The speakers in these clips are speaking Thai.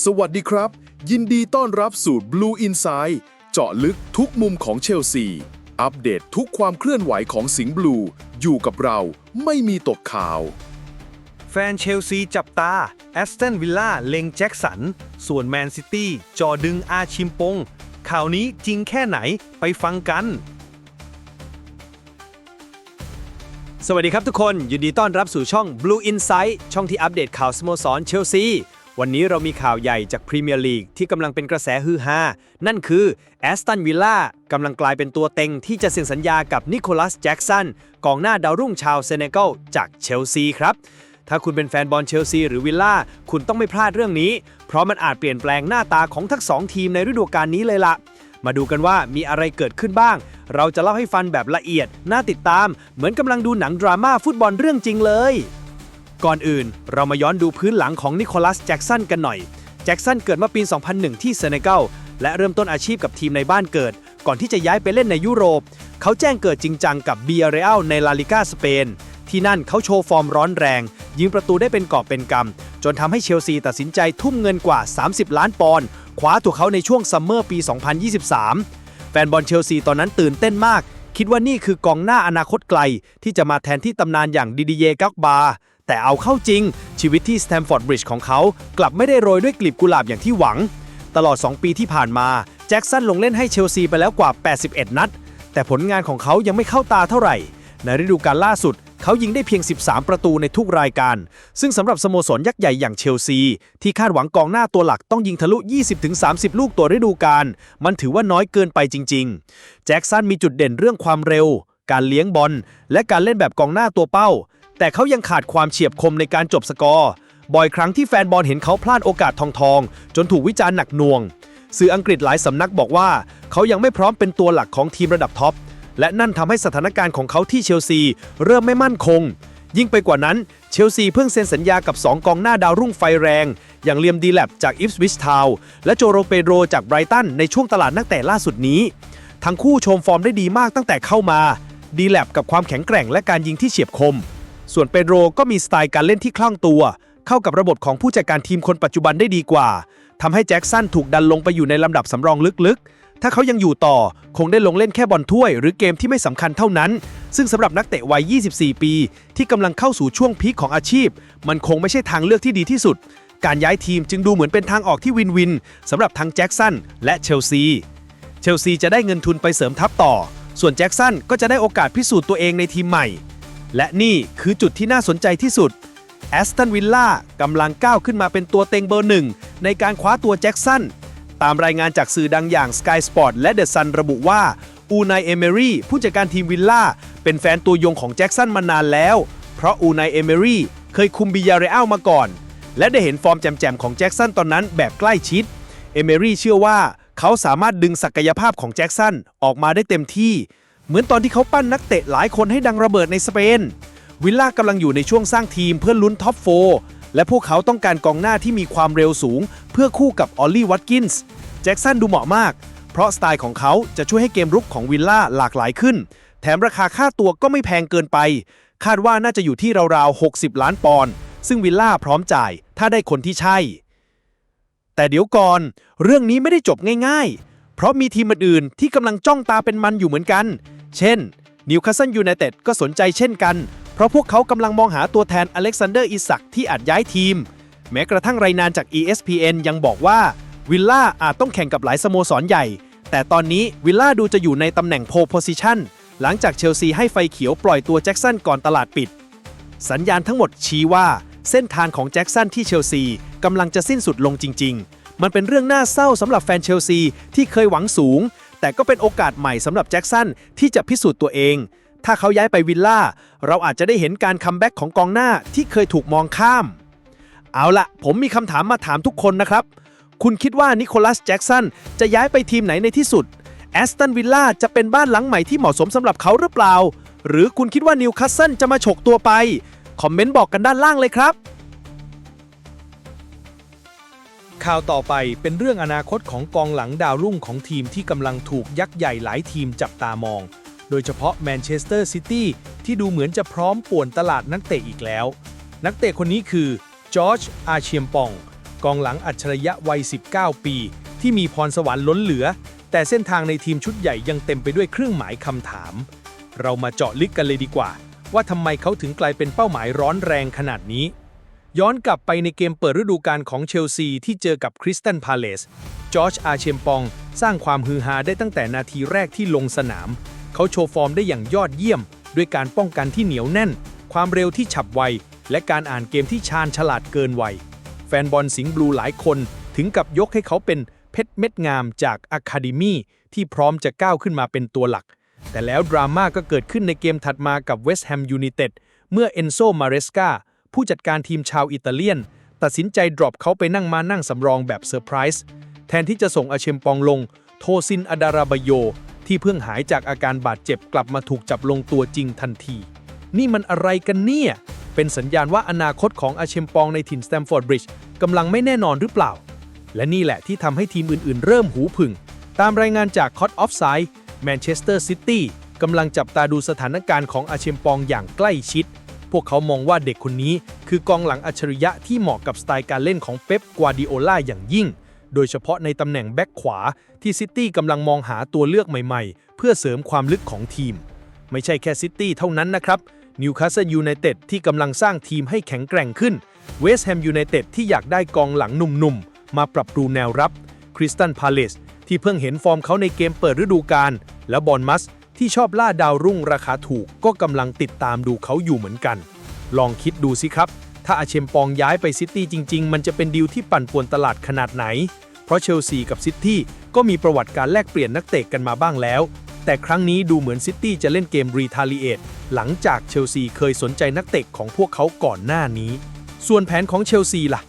สวัสดีครับ ยินดีต้อนรับสู่ Blue Inside เจาะลึกทุกมุมของเชลซี อัปเดตทุกความเคลื่อนไหวของสิงห์บลู อยู่กับเราไม่มีตกข่าว แฟนเชลซีจับตาแอสตันวิลล่าเลงแจ็คสัน ส่วนแมนซิตี้จอดึงอาชิมปง ข่าวนี้จริงแค่ไหนไปฟังกันสวัสดีครับทุกคน ยินดีต้อนรับสู่ช่อง Blue Insight ช่องที่อัปเดตข่าวสโมสรเชลซี วันนี้เรามีข่าวใหญ่จากพรีเมียร์ลีกที่กำลังเป็นกระแสฮือฮา นั่นคือแอสตันวิลล่ากำลังกลายเป็นตัวเต็งที่จะเซ็นสัญญากับนิโคลัสแจ็กสันกองหน้าดาวรุ่งชาวเซเนกัลจากเชลซีครับ ถ้าคุณเป็นแฟนบอลเชลซีหรือวิลล่า คุณต้องไม่พลาดเรื่องนี้ เพราะมันอาจเปลี่ยนแปลงหน้าตาของทั้งสองทีมในฤดูกาลนี้เลยล่ะ มาดูกันว่ามีอะไรเกิดขึ้นบ้าง เราจะเล่าให้ฟันแบบละเอียด น่าติดตาม เหมือนกำลังดูหนังดราม่าฟุตบอลเรื่องจริงเลย ก่อนอื่น เรามาย้อนดูพื้นหลังของนิโคลัสแจ็กสันกันหน่อย แจ็กสันเกิดเมื่อปี 2001 ที่เซเนกัลและเริ่มต้นอาชีพกับทีมในบ้านเกิด ก่อนที่จะย้ายไปเล่นในยุโรป เขาแจ้งเกิดจริงจังกับเบียเรอัลในลาลิกาสเปน ที่นั่นเขาโชว์ฟอร์มร้อนแรง ยิงประตูได้เป็นกอบเป็นกำจนทำให้เชลซีตัดสินใจทุ่มเงินกว่า 30 ล้านปอนด์คว้าตัวเขาในช่วงซัมเมอร์ปี 2023 แฟนบอลเชลซีตอนนั้นตื่นเต้นมาก คิดว่านี่คือกองหน้าอนาคตไกล ที่จะมาแทนที่ตำนานอย่างดิดิเยกักบา แต่เอาเข้าจริง ชีวิตที่สแตมฟอร์ดบริดจ์ของเขากลับไม่ได้โรยด้วยกลีบกุหลาบอย่างที่หวัง ตลอด 2 ปีที่ผ่านมา แจ็คสันลงเล่นให้เชลซีไปแล้วกว่า 81 นัด แต่ผลงานของเขายังไม่เข้าตาเท่าไหร่ ในฤดูกาลล่าสุด เขายิงได้เพียง 13 ประตูในทุกรายการ ซึ่งสำหรับสโมสรยักษ์ใหญ่อย่างเชลซี ที่คาดหวังกองหน้าตัวหลักต้องยิงทะลุ 20-30 ลูกต่อฤดูกาลมันถือว่าน้อยเกินไปจริง ๆ แจ็คสันมีจุดเด่นเรื่องความเร็ว การเลี้ยงบอลและการเล่นแบบกองหน้าตัวเป้า แต่เขายังขาดความเฉียบคมในการจบสกอร์ บ่อยครั้งที่แฟนบอลเห็นเขาพลาดโอกาสทองๆจนถูกวิจารณ์หนักหน่วง สื่ออังกฤษหลายสำนักบอกว่า เขายังไม่พร้อมเป็นตัวหลักของทีมระดับท็อป และนั่นทำให้สถานการณ์ของเขาที่เชลซี เริ่มไม่มั่นคง ยิ่งไปกว่านั้น เชลซีเพิ่งเซ็นสัญญากับ 2 กองหน้าดาวรุ่งไฟแรง อย่างเลียมดีแลบจากอิฟสวิชทาวและโจโรเปโดรจากไบรตันในช่วงตลาดนักเตะล่าสุดนี้ ทั้งคู่โชมฟอร์มได้ดีมากตั้งแต่เข้ามาดีแลบกับความแข็งแกร่งและการยิงที่เฉียบคม ส่วนเปโดรก็มีสไตล์การเล่นที่คล่องตัว เข้ากับระบบของผู้จัดการทีมคนปัจจุบันได้ดีกว่า ทำให้แจ็คสันถูกดันลงไปอยู่ในลำดับสำรองลึกๆ ถ้าเขายังอยู่ต่อ คงได้ลงเล่นแค่บอลถ้วย หรือเกมที่ไม่สำคัญเท่านั้น ซึ่งสำหรับนักเตะวัย 24 ปี ที่กำลังเข้าสู่ช่วงพีคของอาชีพ มันคงไม่ใช่ทางเลือกที่ดีที่สุด การย้ายทีมจึงดูเหมือนเป็นทางออกที่วินวินสำหรับทั้งแจ็คสันและเชลซีเชลซีจะได้เงินทุนไปเสริมทัพต่อ ส่วนแจ็คสันก็จะได้โอกาสพิสูจน์ตัวเองในทีมใหม่ และนี่คือจุดที่น่าสนใจที่สุดแอสตันวิลล่ากำลังก้าวขึ้นมาเป็นตัวเต็งเบอร์หนึ่งในการคว้าตัวแจ็คสันตามรายงานจากสื่อดังอย่าง Sky Sport และ The Sun ระบุว่าอูนายเอเมรี่ผู้จัดการทีมวิลล่าเป็นแฟนตัวยงของแจ็คสันมานานแล้ว เพราะอูนายเอเมรี่เคยคุมบิยาเรอัลมาก่อน และได้เห็นฟอร์มแจ่มๆของแจ็คสันตอนนั้นแบบใกล้ชิดเอเมรี่เชื่อว่าเขาสามารถดึงศักยภาพของแจ็คสันออกมาได้เต็มที่ เหมือนตอนที่เขาปั้นนักเตะหลายคนให้ดังระเบิดในสเปน วิลล่ากำลังอยู่ในช่วงสร้างทีมเพื่อลุ้นท็อปโฟและพวกเขาต้องการกองหน้าที่มีความเร็วสูง เพื่อคู่กับออลลี่วัตกินส์แจ็คสันดูเหมาะมาก เพราะสไตล์ของเขาจะช่วยให้เกมรุกของวิลล่าหลากหลายขึ้น แถมราคาค่าตัวก็ไม่แพงเกินไป คาดว่าน่าจะอยู่ที่ราวๆ 60 ล้านปอนด์ซึ่งวิลล่าพร้อมจ่าย ถ้าได้คนที่ใช่ แต่เดี๋ยวก่อน เรื่องนี้ไม่ได้จบง่ายๆ เพราะมีทีมอื่นๆที่กำลังจ้องตาเป็นมันอยู่เหมือนกัน เช่นนิวคาสเซิลยูไนเต็ดก็สนใจเช่นกัน เพราะพวกเขากำลังมองหาตัวแทนอเล็กซานเดอร์อิสักที่อาจย้ายทีม แม้กระทั่งรายงานจาก ESPN ยังบอกว่าวิลล่าอาจต้องแข่งกับหลายสโมสรใหญ่ แต่ตอนนี้วิลล่าดูจะอยู่ในตำแหน่งโพโพซิชันหลังจากเชลซีให้ไฟเขียวปล่อยตัวแจ็คสันก่อนตลาดปิด สัญญาณทั้งหมดชี้ว่า เส้นทางของแจ็คสันที่เชลซีกำลังจะสิ้นสุดลงจริง ๆ มันเป็นเรื่องน่าเศร้าสำหรับแฟนเชลซีที่เคยหวังสูง แต่ก็เป็นโอกาสใหม่สำหรับแจ็คสันที่จะพิสูจน์ตัวเอง ถ้าเขาย้ายไปวิลล่า เราอาจจะได้เห็นการคัมแบ็กของกองหน้าที่เคยถูกมองข้าม เอาละผมมีคำถามมาถามทุกคนนะครับ คุณคิดว่านิโคลัสแจ็กสันจะย้ายไปทีมไหนในที่สุดแอสตันวิลล่าจะเป็นบ้านหลังใหม่ที่เหมาะสมสำหรับเขาหรือเปล่า หรือคุณคิดว่านิวคาสเซิลจะมาฉกตัวไป คอมเมนต์บอกกันด้านล่างเลยครับ ข่าวต่อไปเป็นเรื่องอนาคตของกองหลังดาวรุ่งของทีมที่กำลังถูกยักษ์ใหญ่หลายทีมจับตามอง โดยเฉพาะแมนเชสเตอร์ซิตี้ที่ดูเหมือนจะพร้อมป่วนตลาดนักเตะอีกแล้ว นักเตะคนนี้คือจอร์จอาเชียมปอง กองหลังอัจฉริยะวัย 19 ปี ที่มีพรสวรรค์ล้นเหลือ แต่เส้นทางในทีมชุดใหญ่ยังเต็มไปด้วยเครื่องหมายคำถาม เรามาเจาะลึกกันเลยดีกว่า ว่าทำไมเขาถึงกลายเป็นเป้าหมายร้อนแรงขนาดนี้ ย้อนกลับไปในเกมเปิดฤดูกาลของเชลซีที่เจอกับคริสตันพาเลส จอร์จอาเชมปอง สร้างความฮือฮาได้ตั้งแต่นาทีแรกที่ลงสนาม เขาโชว์ฟอร์มได้อย่างยอดเยี่ยม ด้วยการป้องกันที่เหนียวแน่น ความเร็วที่ฉับไว และการอ่านเกมที่ชาญฉลาดเกินวัย แฟนบอลสิงห์บลูหลายคนถึงกับยกให้เขาเป็นเพชรเม็ดงามจากอะคาเดมีที่พร้อมจะก้าวขึ้นมาเป็นตัวหลัก แต่แล้วดราม่าก็เกิดขึ้นในเกมถัดมากับเวสต์แฮมยูไนเต็ดเมื่อเอนโซมาเรสกา ผู้จัดการทีมชาวอิตาเลียน ตัดสินใจดรอปเขาไปนั่งมานั่งสำรองแบบเซอร์ไพรส์แทนที่จะส่งอาเชมปองลง โทซินอดาราบโย ที่เพิ่งหายจากอาการบาดเจ็บกลับมาถูกจับลงตัวจริงทันที นี่มันอะไรกันเนี่ย เป็นสัญญาณว่าอนาคตของอาเชมปองในถิ่นสแตมฟอร์ดบริดจ์กำลังไม่แน่นอนหรือเปล่า และนี่แหละที่ทำให้ทีมอื่นๆ เริ่มหูผึ่ง ตามรายงานจากคอตออฟไซด์แมนเชสเตอร์ซิตี้กำลังจับตาดูสถานการณ์ของอาเชมปองอย่างใกล้ชิด พวกเขามองว่าเด็กคนนี้คือกองหลังอัจฉริยะที่เหมาะกับสไตล์การเล่นของเป๊ป กวาดิโอลาอย่างยิ่ง โดยเฉพาะในตำแหน่งแบ็กขวาที่ซิตี้กำลังมองหาตัวเลือกใหม่ๆ เพื่อเสริมความลึกของทีม ไม่ใช่แค่ซิตี้เท่านั้นนะครับนิวคาสเซิลยูไนเต็ดที่กำลังสร้างทีมให้แข็งแกร่งขึ้นเวสต์แฮมยูไนเต็ดที่อยากได้กองหลังหนุ่มๆ มาปรับปรุงแนวรับคริสตันพาเลสที่เพิ่งเห็นฟอร์มเขาในเกมเปิดฤดูกาลและบอลมัส ที่ชอบล่าดาวรุ่งราคาถูกก็กำลังติดตามดูเขาอยู่เหมือนกัน ลองคิดดูสิครับ ถ้าอาเชมปองย้ายไปซิตี้จริง ๆ มันจะเป็นดีลที่ปั่นป่วนตลาดขนาดไหน เพราะเชลซีกับซิตี้ก็มีประวัติการแลกเปลี่ยนนักเตะกันมาบ้างแล้ว แต่ครั้งนี้ดูเหมือนซิตี้จะเล่นเกมรีทาลีเอตหลังจากเชลซีเคยสนใจนักเตะของพวกเขาก่อนหน้านี้ ส่วนแผนของเชลซีล่ะ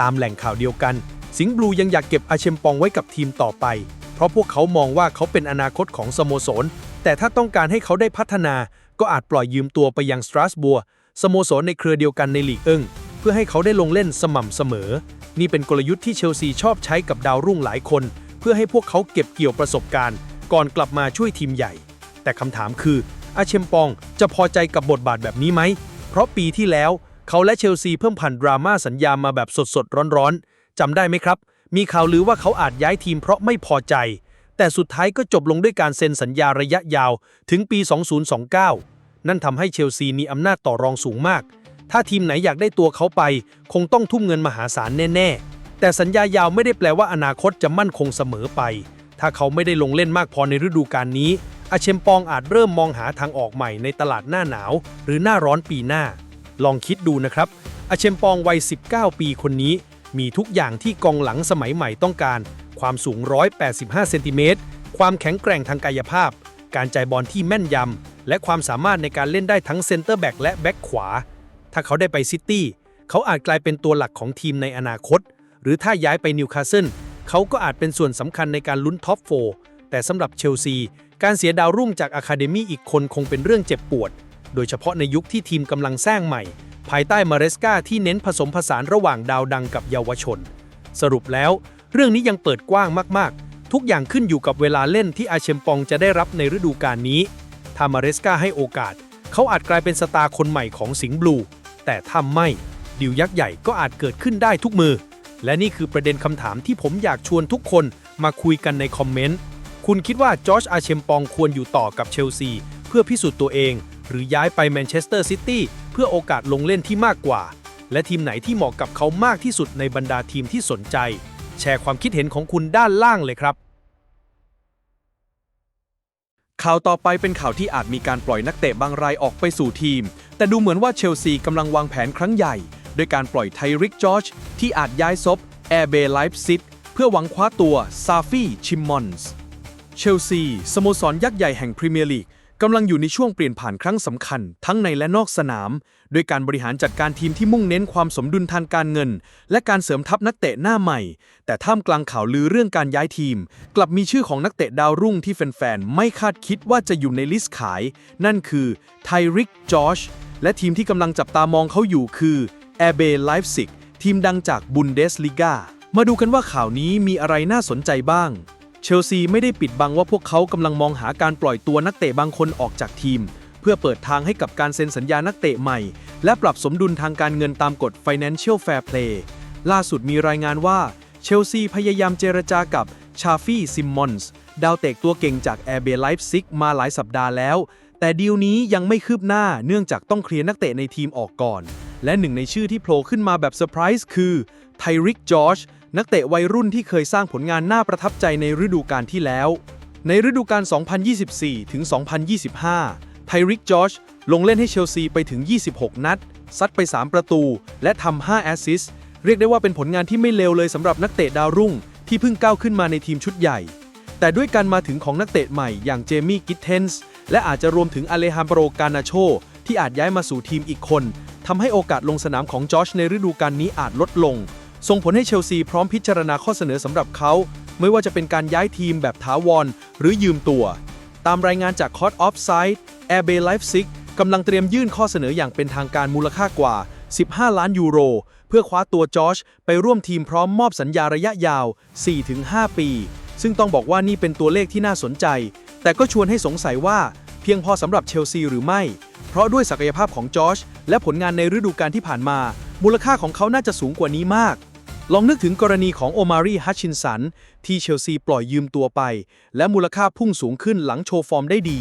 ตามแหล่งข่าวเดียวกัน สิงห์บลูยังอยากเก็บอาเชมปองไว้กับทีมต่อไป เพราะพวกเขามองว่าเขาเป็นอนาคตของสโมสร แต่ถ้าต้องการให้เขาได้พัฒนา ก็อาจปล่อยยืมตัวไปยังสตราสบัวสโมสรในเครือเดียวกันในลีกเอิงเพื่อให้เขาได้ลงเล่นสม่ำเสมอ นี่เป็นกลยุทธ์ที่เชลซีชอบใช้กับดาวรุ่งหลายคน เพื่อให้พวกเขาเก็บเกี่ยวประสบการณ์ ก่อนกลับมาช่วยทีมใหญ่ แต่คำถามคืออาเชมปองจะพอใจกับบทบาทแบบนี้ไหม เพราะปีที่แล้วเขาและเชลซีเพิ่มผ่านดราม่าสัญญามาแบบสดๆร้อนๆจำได้ไหมครับ มีข่าวลือว่าเขาอาจย้ายทีมเพราะไม่พอใจ แต่สุดท้ายก็จบลงด้วยการเซ็นสัญญาระยะยาวถึงปี 2029 นั่นทำให้เชลซีมีอำนาจต่อรองสูงมาก ถ้าทีมไหนอยากได้ตัวเขาไป คงต้องทุ่มเงินมหาศาลแน่ ๆ แต่สัญญายาวไม่ได้แปลว่าอนาคตจะมั่นคงเสมอไป ถ้าเขาไม่ได้ลงเล่นมากพอในฤดูกาลนี้ อาเชมปองอาจเริ่มมองหาทางออกใหม่ในตลาดหน้าหนาว หรือหน้าร้อนปีหน้า ลองคิดดูนะครับอาเชมปองวัย 19 ปีคนนี้ มีทุกอย่างที่กองหลังสมัยใหม่ต้องการ ความสูง 185 เซนติเมตร ความแข็งแกร่งทางกายภาพ การจ่ายบอลที่แม่นยำ และความสามารถในการเล่นได้ทั้งเซนเตอร์แบ็กและแบ็กขวา ถ้าเขาได้ไปซิตี้ เขาอาจกลายเป็นตัวหลักของทีมในอนาคต หรือถ้าย้ายไปนิวคาสเซิล เขาก็อาจเป็นส่วนสำคัญในการลุ้นท็อปโฟแต่สำหรับเชลซี การเสียดาวรุ่งจากอะคาเดมีอีกคนคงเป็นเรื่องเจ็บปวด โดยเฉพาะในยุคที่ทีมกำลังสร้างใหม่ ภายใต้มาเรสกาที่เน้นผสมผสานระหว่างดาวดังกับเยาวชน สรุปแล้ว เรื่องนี้ยังเปิดกว้างมากๆ ทุกอย่างขึ้นอยู่กับเวลาเล่นที่อาเชมปองจะได้รับในฤดูกาลนี้ ถ้ามาเรสกาให้โอกาส เขาอาจกลายเป็นสตาร์คนใหม่ของสิงห์บลู แต่ถ้าไม่ดิวยักษ์ใหญ่ก็อาจเกิดขึ้นได้ทุกมือ และนี่คือประเด็นคำถามที่ผมอยากชวนทุกคนมาคุยกันในคอมเมนต์ คุณคิดว่าจอร์อาเชมปองควรอยู่ต่อกับเชลซี เพื่อพิสูจน์ตัวเอง หรือย้ายไปแมนเชสเตอร์ซิตี้เพื่อโอกาสลงเล่นที่มากกว่า และทีมไหนที่เหมาะกับเขามากที่สุดในบรรดาทีมที่สนใจ แชร์ความคิดเห็นของคุณด้านล่างเลยครับ ข่าวต่อไปเป็นข่าวที่อาจมีการปล่อยนักเตะบางรายออกไปสู่ทีม แต่ดูเหมือนว่าเชลซีกำลังวางแผนครั้งใหญ่โดยการปล่อยไทริกจอร์จที่อาจย้ายซบแอร์เบย์ไลฟ์ซิตเพื่อหวังคว้าตัวซาฟี่ชิมมอนส์เชลซีสโมสรยักษ์ใหญ่แห่งพรีเมียร์ลีก กำลังอยู่ในช่วงเปลี่ยนผ่านครั้งสำคัญ ทั้งในและนอกสนามโดยการบริหารจัดการทีมที่มุ่งเน้นความสมดุลทางการเงิน และการเสริมทัพนักเตะหน้าใหม่ แต่ท่ามกลางข่าวลือเรื่องการย้ายทีม กลับมีชื่อของนักเตะดาวรุ่งที่แฟนๆ ไม่คาดคิดว่าจะอยู่ในลิสต์ขาย นั่นคือไทริกจอชและทีมที่กำลังจับตามองเขาอยู่คือแอร์เบย์ไลฟ์ซิกทีมดังจากบุนเดสลิกามาดูกันว่าข่าวนี้มีอะไรน่าสนใจบ้าง เชลซีไม่ได้ปิดบังว่าพวกเขากำลังมองหาการปล่อยตัวนักเตะบางคนออกจากทีม เพื่อเปิดทางให้กับการเซ็นสัญญานักเตะใหม่ และปรับสมดุลทางการเงินตามกฎ Financial Fair Play ล่าสุดมีรายงานว่า เชลซีพยายามเจรจากับชาฟี่ซิมมอนส์ดาวเตะตัวเก่งจากแอร์เบไลฟ์ซิกมาหลายสัปดาห์แล้ว แต่ดีลนี้ยังไม่คืบหน้าเนื่องจากต้องเคลียร์นักเตะในทีมออกก่อน และหนึ่งในชื่อที่โผล่ขึ้นมาแบบเซอร์ไพรส์คือไทริกจอร์จ นักเตะวัยรุ่นที่เคยสร้างผลงานน่าประทับใจในฤดูกาลที่แล้ว ในฤดูกาล 2024 ถึง 2025 ไทริกจอร์จลงเล่นให้เชลซีไปถึง 26 นัด ซัดไป 3 ประตู และทำ 5 แอสซิสต์ เรียกได้ว่าเป็นผลงานที่ไม่เลวเลยสำหรับนักเตะดาวรุ่ง ที่เพิ่งก้าวขึ้นมาในทีมชุดใหญ่ แต่ด้วยการมาถึงของนักเตะใหม่อย่างเจมี่กิตเทนส์ และอาจจะรวมถึงอเลฮานโปรกานาโช ที่อาจย้ายมาสู่ทีมอีกคนทำให้โอกาสลงสนามของจอชในฤดูกาลนี้อาจลดลง ส่งผลให้เชลซีพร้อมพิจารณาข้อเสนอสำหรับเขา ไม่ว่าจะเป็นการย้ายทีมแบบถาวร หรือยืมตัว ตามรายงานจากคอร์ o อฟไซด์แอร์เบย์ไลฟ์ซิกกำลังเตรียมยื่นข้อเสนออย่างเป็นทางการมูลค่ากว่า 15 ล้านยูโร เพื่อคว้าตัวจอชไปร่วมทีมพร้อมมอบสัญญาระยะยาว 4-5 ปี ซึ่งต้องบอกว่านี่เป็นตัวเลขที่น่าสนใจ แต่ก็ชวนให้สงสัยว่าเพียงพอสำหรับเชลซีหรือไม่ เพราะด้วยศักยภาพของจอชและผลงานในฤดูกาลที่ผ่านมา มูลค่าของเขาน่าจะสูงกว่านี้มาก ลองนึกถึงกรณีของโอมารีฮัชชินสัน ที่เชลซีปล่อยยืมตัวไป และมูลค่าพุ่งสูงขึ้นหลังโชว์ฟอร์มได้ดี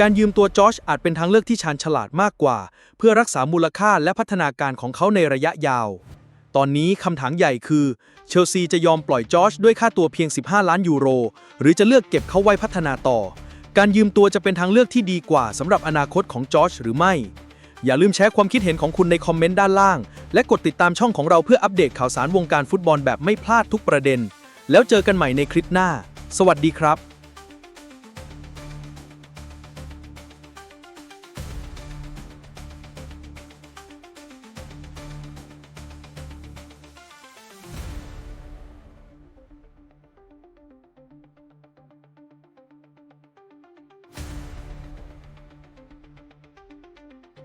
การยืมตัวจอชอาจเป็นทางเลือกที่ชาญฉลาดมากกว่า เพื่อรักษามูลค่าและพัฒนาการของเขาในระยะยาว ตอนนี้คำถามใหญ่คือ เชลซีจะยอมปล่อยจอชด้วยค่าตัวเพียง 15 ล้านยูโร หรือจะเลือกเก็บเขาไว้พัฒนาต่อ การยืมตัวจะเป็นทางเลือกที่ดีกว่าสำหรับอนาคตของจอชหรือไม่ อย่าลืมแชร์ความคิดเห็นของคุณในคอมเมนต์ด้านล่าง และกดติดตามช่องของเราเพื่ออัปเดตข่าวสารวงการฟุตบอลแบบไม่พลาดทุกประเด็น แล้วเจอกันใหม่ในคลิปหน้า สวัสดีครับ